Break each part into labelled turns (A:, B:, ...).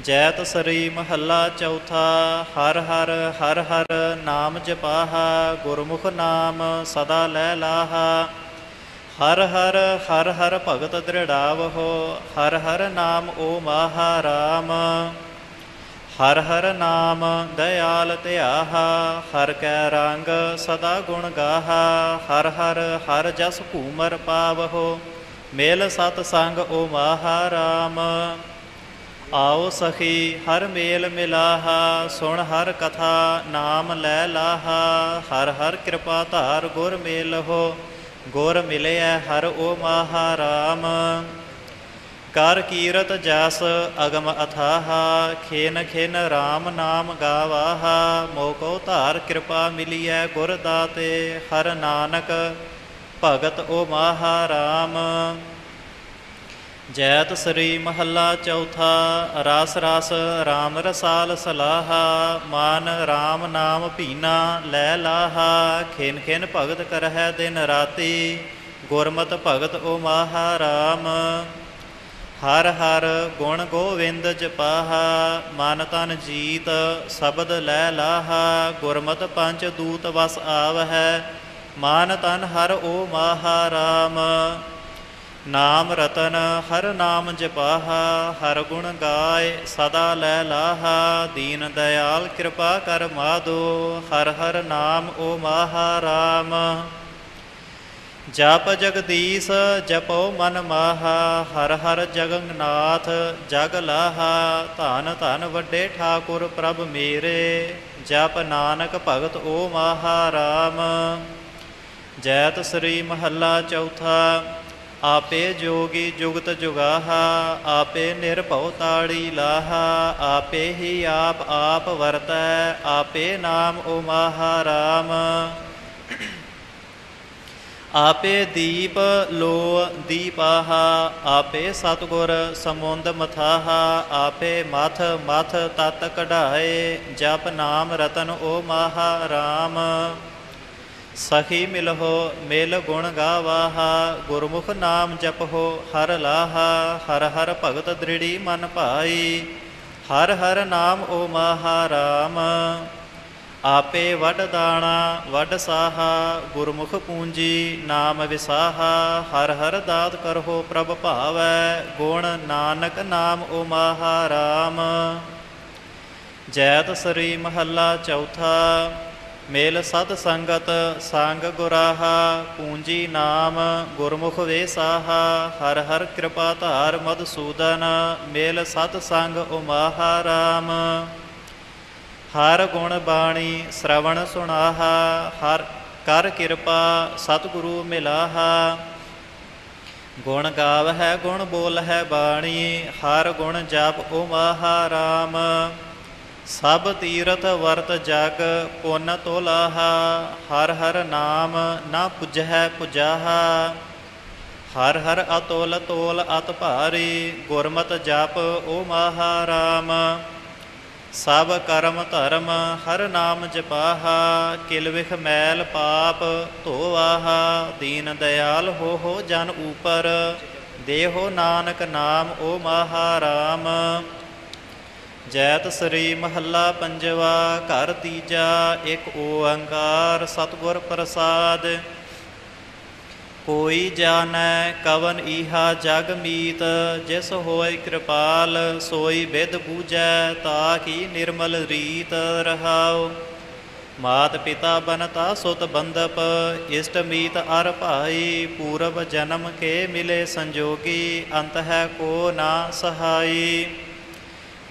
A: ਜੈਤ ਸਰੀ ਮਹੱਲਾ ਚੌਥਾ ਹਰ ਹਰ ਹਰ ਹਰ ਨਾਮ ਜਪਾਹਾ ਗੁਰਮੁਖ ਨਾਮ ਸਦਾ ਲੈ ਲਾਹਾ ਹਰ ਹਰ ਹਰ ਹਰ ਭਗਤ ਦ੍ਰਿੜਾਵਹੋ ਹਰ ਹਰ ਨਾਮ ਓ ਮਾਹਾ ਰਾਮ ਹਰ ਹਰ ਨਾਮ ਦਇਆਲ ਧਿਆਹਾ ਹਰ ਕੈ ਰੰਗ ਸਦਾ ਗੁਣ ਗਾਹਾ ਹਰ ਹਰ ਹਰ ਜਸ ਭੂਮਰ ਪਾਵਹੋ ਮੇਲ ਸਤ ਸੰਗ ਓ ਮਾਹਾ ਰਾਮ ਆਓ ਸਖੀ, ਹਰ ਮੇਲ ਮਿਲਾਹਾ, ਸੁਣ ਹਰ ਕਥਾ, ਨਾਮ ਲੈ ਲਾਹਾ। ਹਰ ਹਰ ਕਿਰਪਾ ਧਾਰ ਗੁਰ ਮੇਲਹੋ ਗੁਰ ਮਿਲਿਆ ਹਰ ਓ ਮਹਾਰਾਮ। ਕਰ ਕੀਰਤ ਜਸ ਅਗਮ ਅਥਾਹਾ, ਖੇਨ ਖੇਨ RAM ਨਾਮ ਗਾਵਾਹਾ। ਮੋਕੋ ਧਾਰ ਕਿਰਪਾ ਮਿਲੀਐ ਗੁਰ ਦਾਤੇ, ਹਰ ਨਾਨਕ ਭਗਤ ਓ ਮਾਹਾ ਰਾਮ ਜੈਤ ਸ੍ਰੀ ਮਹੱਲਾ ਚੌਥਾ, ਰਸ ਰਸ RAM ਰਸਾਲ ਸਲਾਹਾ, ਮਾਨ RAM ਨਾਮ ਭੀਨਾ, ਲੈ ਲਾਹਾ, ਖਿਨ ਖੇਨ ਭਗਤ ਕਰਹਿ ਦਿਨ ਰਾਤੀ, ਗੁਰਮਤ ਭਗਤ ਓ ਮਾਹਾ ਰਾਮ। ਹਰ ਹਰ ਗੁਣ ਗੋਵਿੰਦ ਜਪਾਹਾ, ਮਨ ਤਨ ਜੀਤ ਸ਼ਬਦ ਲੈ ਲਾਹਾ, ਗੁਰਮਤ ਪੰਚ ਦੂਤ ਵਸ ਆਵਹਿ, ਮਨ ਤਨ ਹਰ ਓ ਮਾਹਾ ਰਾਮ। ਨਾਮ ਰਤਨ, ਹਰ ਨਾਮ ਜਪਾਹਾ, ਹਰ ਗੁਣ ਗਾਏ, ਸਦਾ ਲੈ ਲਾਹਾ, ਦੀਨ ਦਇਆਲ ਕਿਰਪਾ ਕਰ ਮਾਦੋ, ਹਰ ਹਰ ਨਾਮ ਓ ਮਹਾਰਾਮ ਜਪ ਜਗਦੀਸ਼, ਜਪੋ ਮਨ ਮਾਹਾ, ਹਰ ਹਰ ਜਗਨਨਾਥ ਜਗ ਲਾਹਾ, ਧਨ ਧਨ ਵੱਡੇ ਠਾਕੁਰ ਪ੍ਰਭ ਮੇਰੇ, ਜਪ ਨਾਨਕ ਭਗਤ ਓ ਮਹਾਰਾਮ ਜੈਤ ਸ੍ਰੀ ਮਹੱਲਾ ਚੌਥਾ ਆਪੇ ਜੋਗੀ ਜੁਗਤ ਜੁਗਾਹਾ, ਆਪੇ ਨਿਰਭਉ ਤਾੜੀ ਲਾਹਾ, ਆਪੇ ਹੀ ਆਪ ਆਪ ਵਰਤੈ, ਆਪੇ ਨਾਮ ਓ ਮਾਹਾ ਰਾਮ। ਆਪੇ ਦੀਪ ਲੋ ਦੀਪਾਹਾ, ਆਪੇ ਸਤਗੁਰ ਸਮੁੰਦ ਮਥਾਹਾ, ਆਪੇ ਮਥ ਮਥ ਤਤ ਕਢਾਏ, ਜਪ ਨਾਮ ਰਤਨ ਓ ਮਾਹਾ ਰਾਮ। ਸਖੀ ਮਿਲਹੁ, ਮਿਲ ਗੁਣ ਗਾਵਾਹਾ, ਗੁਰਮੁਖ ਨਾਮ ਜਪਹੁ, ਹਰ ਲਾਹਾ, ਹਰ ਹਰ ਭਗਤ ਦ੍ਰਿੜੀ ਮਨ ਭਾਈ, ਹਰ ਹਰ ਨਾਮ ਓ ਮਹਾਰਾਮ ਆਪੇ ਵਡ ਦਾਣਾ, ਵਡ ਸਾਹਾ, ਗੁਰਮੁਖ ਪੂੰਜੀ, ਨਾਮ ਵਿਸਾਹਾ, ਹਰ ਹਰ ਦਾਤ ਕਰਹੁ ਪ੍ਰਭ ਭਾਵੈ, ਗੁਣ ਨਾਨਕ ਨਾਮ ਓ ਮਾਹਾ ਰਾਮ। ਜੈਤ ਸ੍ਰੀ ਮਹੱਲਾ ਚੌਥਾ ਮੇਲ ਸਤ ਸੰਗਤ ਸੰਗ ਗੁਰਾਹਾ, ਪੂੰਜੀ ਨਾਮ ਗੁਰਮੁਖ ਵੇਸਾਹਾ, ਹਰ ਹਰ ਕਿਰਪਾ ਧਾਰ ਮਦਸੂਦਨ ਮੇਲ ਸਤ ਸੰਗ ਉਮਾਹਾ ਰਾਮ। ਹਰ ਗੁਣ ਬਾਣੀ ਸ਼ਰਵਣ ਸੁਣਾਹਾ, ਹਰ ਕਰ ਕਿਰਪਾ ਸਤਿਗੁਰੂ ਮਿਲਾਹਾ। ਗੁਣ ਗਾਵ ਹੈ ਗੁਣ ਬੋਲ ਹੈ ਬਾਣੀ, ਹਰ ਗੁਣ ਜਪ ਉਮਾਹਾ ਰਾਮ। ਸਭ ਤੀਰਥ ਵਰਤ ਜਗ ਪੁੰਨ ਤੋਲਾਹਾ, ਹਰ ਹਰ ਨਾਮ ਨਾ ਪੁਜਹਿ ਪੁਜਾਹਾ। ਹਰ ਹਰ ਅਤੁਲ ਤੋਲ ਅਤ ਭਾਰੀ, ਗੁਰਮਤ ਜਪ ਓ ਮਾਹਾ ਰਾਮ। ਸਭ ਕਰਮ ਧਰਮ ਹਰ ਨਾਮ ਜਪਾਹਾ, ਕਿਲ ਵਿਖ ਮੈਲ ਪਾਪ ਧੋਵਾਹਾ। ਦੀਨ ਦਿਆਲ ਹੋ ਹੋ ਜਨ ਉਪਰ ਦੇਹੋ ਨਾਨਕ ਨਾਮ ਓ ਮਾਹਾ ਰਾਮ। ਜੈਤ ਸ੍ਰੀ ਮਹੱਲਾ ਪੰਜਵਾ, ਘਰ ਤੀਜਾ, ਇੱਕ ਓੰਕਾਰ ਸਤਿਗੁਰ ਪ੍ਰਸਾਦ। ਕੋਈ ਜਾਣੈ ਕਵਨ ਈਹਾ ਜਗ ਮੀਤ, ਜਿਸ ਹੋਇ ਕਿਰਪਾਲ, ਸੋਈ ਬਿਦ ਬੂਝੈ ਤਾ ਕੀ ਨਿਰਮਲ ਰੀਤ ਰਹਾਉ। ਮਾਤ ਪਿਤਾ ਬਨਤਾ ਸੁਤ ਬੰਦਪ, ਇਸ਼ਟ ਮੀਤ ਅਰ ਭਾਈ ਪੂਰਬ ਜਨਮ ਕੇ ਮਿਲੇ ਸੰਜੋਗੀ, ਅੰਤ ਹੈ ਕੋ ਨਾ ਸਹਾਈ।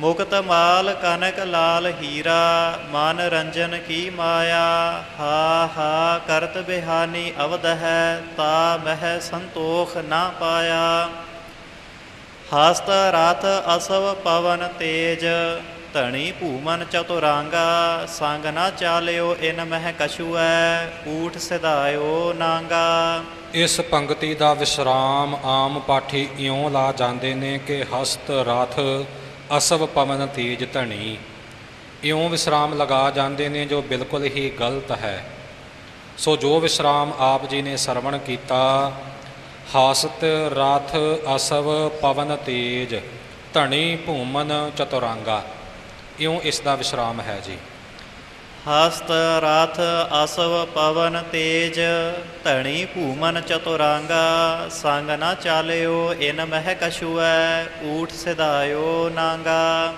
A: ਮੁਕਤ ਮਾਲ ਕਨਕ ਲਾਲ ਹੀਰਾ, ਮਨ ਰੰਜਨ ਕੀ ਮਾਇਆ? ਹਾ ਹਾ, ਕਰਤ ਬਿਹਾਨੀ ਅਵਧ ਹੈ, ਤਾ ਮਹਿ ਸੰਤੋਖ ਨਾ ਪਾਇਆ। ਹਸਤ ਰਥ ਅਸਵ ਪਵਨ ਤੇਜ, ਧਣੀ ਭੂਮਨ ਚਤੁਰਾਂਗਾ, ਸੰਗ ਨਾ ਚਾਲਿਓ ਇਨ ਮਹਿ ਕਛੂਐ, ਊਠ ਸਿਧਾਇਓ ਨਾਂਗਾ।
B: ਇਸ ਪੰਕਤੀ ਦਾ ਵਿਸਰਾਮ ਆਮ ਪਾਠੀ ਇਉਂ ਲਾ ਜਾਂਦੇ ਨੇ ਕਿ ਹਸਤ ਰਥ ਅਸਵ ਪਵਨ ਤੇਜ ਧਣੀ। ਇਉਂ ਵਿਸਰਾਮ ਲਗਾ ਜਾਂਦੇ ਨੇ ਜੋ ਬਿਲਕੁਲ ਹੀ ਗਲਤ ਹੈ। ਸੋ ਜੋ ਵਿਸਰਾਮ ਆਪ ਜੀ ਨੇ ਸਰਵਣ ਕੀਤਾ, ਹਾਸਤ ਰਾਥ ਅਸਵ ਪਵਨ ਤੇਜ, ਧਣੀ ਭੂਮਨ ਚਤੁਰਾਂਗਾ। ਇਉਂ ਇਸ ਦਾ ਵਿਸਰਾਮ ਹੈ ਜੀ।
A: ਹਸਤ ਰਥ ਅਸਵ ਪਵਨ ਤੇਜ, ਧਣੀ ਭੂਮਨ ਚਤੁਰਾਂਗਾ, ਸੰਗ ਨਾ ਚਾਲਿਓ ਇਨ ਮਹਿ ਕਛੁਐ, ਊਠ ਸਿਧਾਇਓ ਨਾਂਗਾ।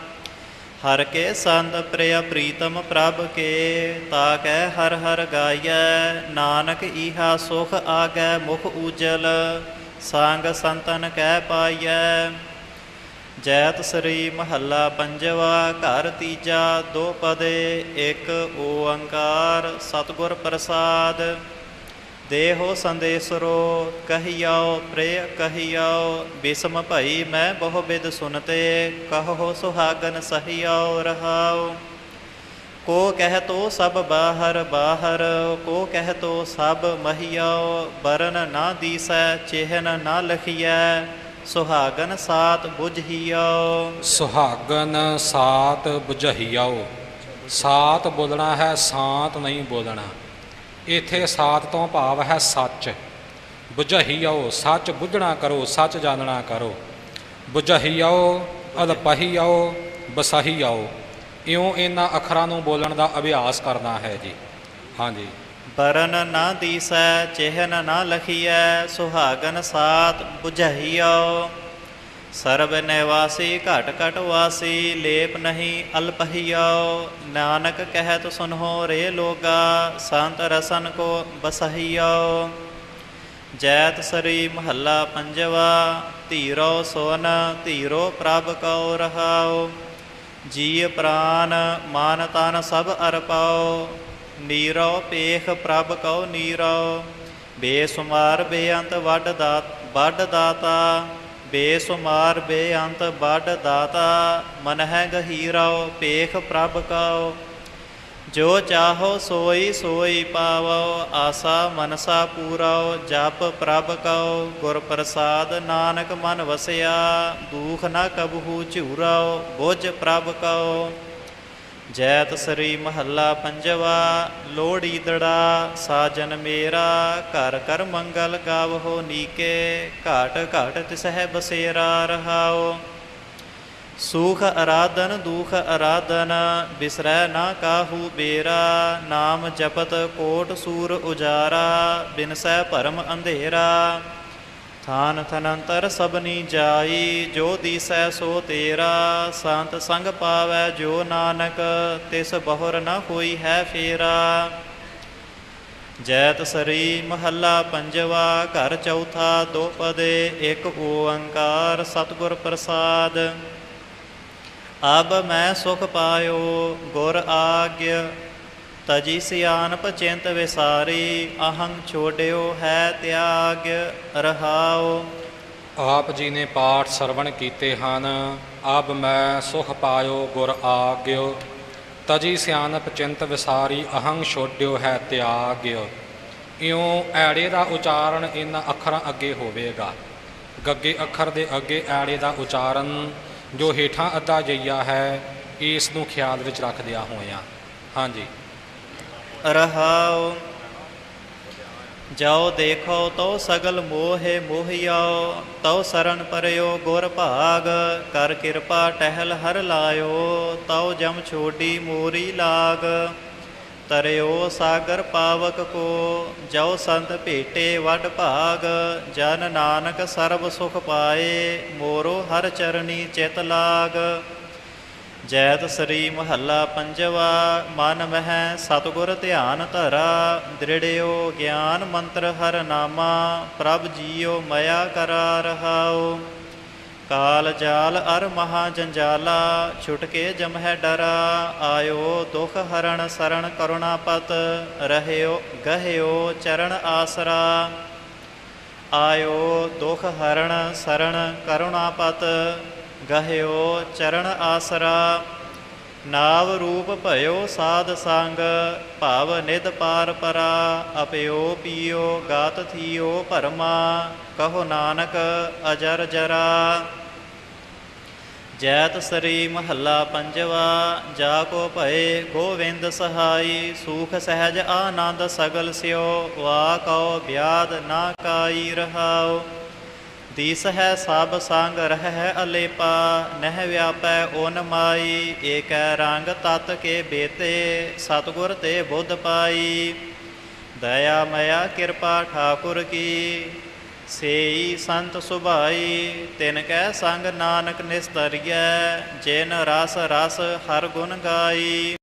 A: ਹਰ ਕੇ ਸੰਤ ਪ੍ਰਿਯ ਪ੍ਰੀਤਮ ਪ੍ਰਭ ਕੇ, ਤਾ ਕੈ ਹਰ ਹਰ ਗਾਈਐ, ਨਾਨਕ ਈਹਾ ਸੁਖ ਆਗੈ ਮੁਖ ਉਜਲ ਸੰਗ ਸੰਤਨ ਕੈ ਪਾਈਐ। ਜੈਤ ਸ੍ਰੀ ਮਹੱਲਾ ਪੰਜਵਾ, ਘਰ ਤੀਜਾ, ਦੋ ਪਦੇ, ਇੱਕ ਓੰਕਾਰ, ਸਤਿਗੁਰ ਪ੍ਰਸਾਦ। ਦੇਹੋ ਸੰਦੇਸਰੋ ਕਹੀਓ ਪ੍ਰਿਯ ਕਹੀਓ ਬਿਸਮ ਭਈ ਮੈਂ ਬਹੁ ਬਿਦ ਸੁਨਤੇ, ਕਹੋ ਸੁਹਾਗਨ ਸਹੀਓ ਰਹਾਓ। ਕੋ ਕਹਿ ਤੋ ਸਭ ਬਾਹਰ ਬਾਹਰ, ਕੋ ਕਹਿ ਤੋ ਸਭ ਮਹੀਓ ਬਰਨ ਨਾ ਦੀਸੈ, ਚਿਹਨ ਨਾ ਲਖੀਐ। ਸੁਹਾਗਨ ਸਾਤ ਬੁਝਹੀਓ
B: ਸੁਹਾਗਨ ਸਾਤ ਬੁਝਹੀਆਓ ਸਾਤ ਬੋਲਣਾ ਹੈ, ਸਾਤ ਨਹੀਂ ਬੋਲਣਾ। ਇਥੇ ਸਾਤ ਤੋਂ ਭਾਵ ਹੈ ਸੱਚ। ਬੁਝਹੀਆਓ ਸੱਚ ਬੁੱਝਣਾ ਕਰੋ, ਸੱਚ ਜਾਣਨਾ ਕਰੋ। ਬੁਝਹੀਆਓ ਅਲਪਹੀਆਓ ਬਸਹੀਆਓ ਇਉਂ ਇਹਨਾਂ ਅੱਖਰਾਂ ਨੂੰ ਬੋਲਣ ਦਾ ਅਭਿਆਸ ਕਰਨਾ ਹੈ ਜੀ। ਹਾਂਜੀ।
A: ਬਰਨ ਨਾ ਦੀਸੈ, ਚਿਹਨ ਨਾ ਲਖੀਐ, ਸੁਹਾਗਨ ਸਾਤ ਬੁਝਹੀਓ ਸਰਬ ਨਿਵਾਸੀ ਘਟ ਘਟ ਵਾਸੀ, ਲੇਪ ਨਹੀਂ ਅਲਪਹੀਓ ਨਾਨਕ ਕਹਿਤ ਸੁਨੋ ਰੇ ਲੋਗਾ, ਸੰਤ ਰਸਨ ਕੋ ਬਸਹੀਓ ਜੈਤ ਸਰੀ ਮਹੱਲਾ ਪੰਜਵਾ, ਧੀਰੋ ਸੋਨ, ਧੀਰੋ ਪ੍ਰਭ ਕਉ ਰਹਾਓ ਜੀ ਪ੍ਰਾਨ, ਮਾਨ ਤਨ ਸਭ ਅਰਪਾਓ ਨੀਰੋ ਪੇਖ ਪ੍ਰਭ ਕਉ ਨੀਰੋ ਬੇਸੁਮਾਰ ਬੇਅੰਤ ਵੱਡ ਦਾਤ ਵੱਡ ਦਾਤਾ, ਬੇਸੁਮਾਰ ਬੇਅੰਤ ਵੱਡ ਦਾਤਾ ਮਨ ਹੈ ਗਹੀਰੋ ਪੇਖ ਪ੍ਰਭ ਕਉ। ਜੋ ਚਾਹੋ ਸੋਈ ਸੋਈ ਪਾਵੋ ਆਸਾ ਮਨਸਾ ਪੂਰਾਓ ਜਪ ਪ੍ਰਭ ਕਉ। ਗੁਰ ਪ੍ਰਸਾਦ ਨਾਨਕ ਮਨ ਵਸਿਆ, ਦੂਖ ਨਾ ਕਬਹੂ ਝੂਰਾਓ ਬੁਝ ਪ੍ਰਭ ਕਉ। ਜੈਤ ਸ੍ਰੀ ਮਹੱਲਾ ਪੰਜਵਾ ਲੋੜੀ ਦੜਾ, ਸਾਜਨ ਮੇਰਾ, ਘਰ ਕਰ ਮੰਗਲ ਗਾਵਹੋ ਨੀਕੇ, ਘਾਟ ਘਾਟ ਤਿਸਹਿ ਬਸੇਰਾ ਰਹਾਓ ਸੁਖ ਅਰਾਧਨ, ਦੁਖ ਅਰਾਧਨ, ਬਿਸਰੈ ਨਾ ਕਾਹੂ ਬੇਰਾ, ਨਾਮ ਜਪਤ ਕੋਟ ਸੂਰ ਉਜਾਰਾ, ਬਿਨਸੈ ਭਰਮ ਅੰਧੇਰਾ। ਥਾਨ ਥਨੰਤਰ ਸਭਨੀ ਜਾਈ, ਜੋ ਦੀਸੈ ਸੋ ਤੇਰਾ। ਸੰਤ ਸੰਗ ਪਾਵੈ ਜੋ ਨਾਨਕ, ਤਿਸ ਬਹੁਰ ਨ ਹੋਈ ਹੈ ਫੇਰਾ। ਜੈਤ ਸਰੀ ਮਹੱਲਾ ਪੰਜਵਾ, ਘਰ ਚੌਥਾ ਦੋ ਪਦੇ, ਇੱਕ ਓੰਕਾਰ ਸਤਿਗੁਰ ਪ੍ਰਸਾਦ। ਅਬ ਮੈਂ ਸੁਖ ਪਾਇਓ, ਗੁਰ ਆਗਿਆ ਤਜੀ ਸਿਆਨਪ ਚਿੰਤ ਵਿਸਾਰੀ, ਅਹੰ ਛੋੜਿਓ ਹੈ ਤਿਆਗ ਰਹਾਓ
B: ਆਪ ਜੀ ਨੇ ਪਾਠ ਸਰਵਣ ਕੀਤੇ ਹਨ, ਅਬ ਮੈਂ ਸੁਖ ਪਾਇਓ ਗੁਰ ਆਗਿਓ। ਤਜੀ ਸਿਆਨਪ ਚਿੰਤ ਵਿਸਾਰੀ, ਅਹੰ ਛੋਡਿਓ ਹੈ ਤਿਆਗਿਓ ਇਉਂ ਐੜੇ ਦਾ ਉਚਾਰਨ ਇਹਨਾਂ ਅੱਖਰਾਂ ਅੱਗੇ ਹੋਵੇਗਾ। ਗੱਗੇ ਅੱਖਰ ਦੇ ਅੱਗੇ ਐੜੇ ਦਾ ਉਚਾਰਨ, ਜੋ ਹੇਠਾਂ ਅੱਧਾ ਜਈਆ ਹੈ, ਇਸ ਨੂੰ ਖਿਆਲ ਵਿੱਚ ਰੱਖਦਿਆਂ ਹੋਇਆਂ। ਹਾਂਜੀ।
A: ਰਹਾਉ। ਜਾਓ ਦੇਖੋ ਤੋ ਸਗਲ ਮੋਹਿ ਮੋਹਿਆਓ ਤਉ ਸਰਣ ਪਰਿਓ ਗੁਰ ਭਾਗ, ਕਰ ਕਿਰਪਾ ਟਹਿਲ ਹਰ ਲਾਇਓ, ਤਉ ਜਮ ਛੋਡੀ ਮੋਰੀ ਲਾਗ। ਤਰਿਓ ਸਾਗਰ ਪਾਵਕ ਕੋ ਜੋ ਸੰਤ ਭੇਟੇ ਵੱਡ ਭਾਗ, ਜਨ ਨਾਨਕ ਸਰਬ ਸੁਖ ਪਾਏ, ਮੋਰੋ ਹਰ ਚਰਨੀ ਚਿਤ ਲਾਗ। ਜੈਤ ਸ੍ਰੀ ਮਹੱਲਾ ਪੰਜਵਾ, ਮਨ ਮਹਿ ਸਤਿਗੁਰ ਧਿਆਨ ਧਰਾ, ਦ੍ਰਿੜਿਓ ਗਿਆਨ ਮੰਤਰ ਹਰ ਨਾਮਾ, ਪ੍ਰਭ ਜੀਓ ਮਇਆ ਕਰਾ ਰਹਾਓ ਕਾਲ ਜਾਲ ਅਰ ਮਹਾ ਜੰਜਾਲਾ ਛੁਟਕੇ ਜਮਹਿ ਡਰਾ, ਆਇਓ ਦੁਖ ਹਰਣ ਸਰਣ ਕਰੁਣਾਪਤ, ਰਹਿਓ ਗਹਿਓ ਚਰਨ ਆਸਰਾ। ਆਇਓ ਦੁਖ ਹਰਣ ਸਰਣ ਕਰੁਣਾਪਤ ਗਹਿਓ ਚਰਨ ਆਸਰਾ, ਨਾਵ ਰੂਪ ਭਇਓ ਸਾਧ ਸੰਗ, ਭਾਵ ਨਿਦ ਪਾਰ ਪਰਾ, ਅਪਿਓ ਪੀਓ ਗਾਤ ਥੀਓ ਭਰਮਾ, ਕਹੋ ਨਾਨਕ ਅਜਰ ਜਰਾ। ਜੈਤ ਸ੍ਰੀ ਮਹੱਲਾ ਪੰਜਵਾ, ਜਾ ਕੋ ਭਏ ਗੋਵਿੰਦ ਸਹਾਈ, ਸੂਖ ਸਹਿਜ ਆਨੰਦ ਸਗਲ ਸਿਓ, ਵਾ ਕਉ ਬਿਆਦ ਨਾ ਕਾਈ ਰਹਾਉ। ਦੀਸ ਹੈ ਸਭ ਸੰਗ ਰਹਿ ਅਲੇਪਾ, ਨਹਿ ਵਿਆਪੈ ਓਨ ਮਾਈ, ਏਕੈ ਰੰਗ ਤਤ ਕੇ ਬੇਤੇ, ਸਤਗੁਰ ਤੇ ਬੁੱਧ ਪਾਈ। ਦਇਆ ਮਇਆ ਕਿਰਪਾ ਠਾਕੁਰ ਕੀ, ਸੇਈ ਸੰਤ ਸੁਭਾਈ, ਤਿਨ ਕੈ ਸੰਗ ਨਾਨਕ ਨਿਸਤਰੀਐ, ਜਿਨ ਰਸ ਰਸ ਹਰ ਗੁਣ ਗਾਈ।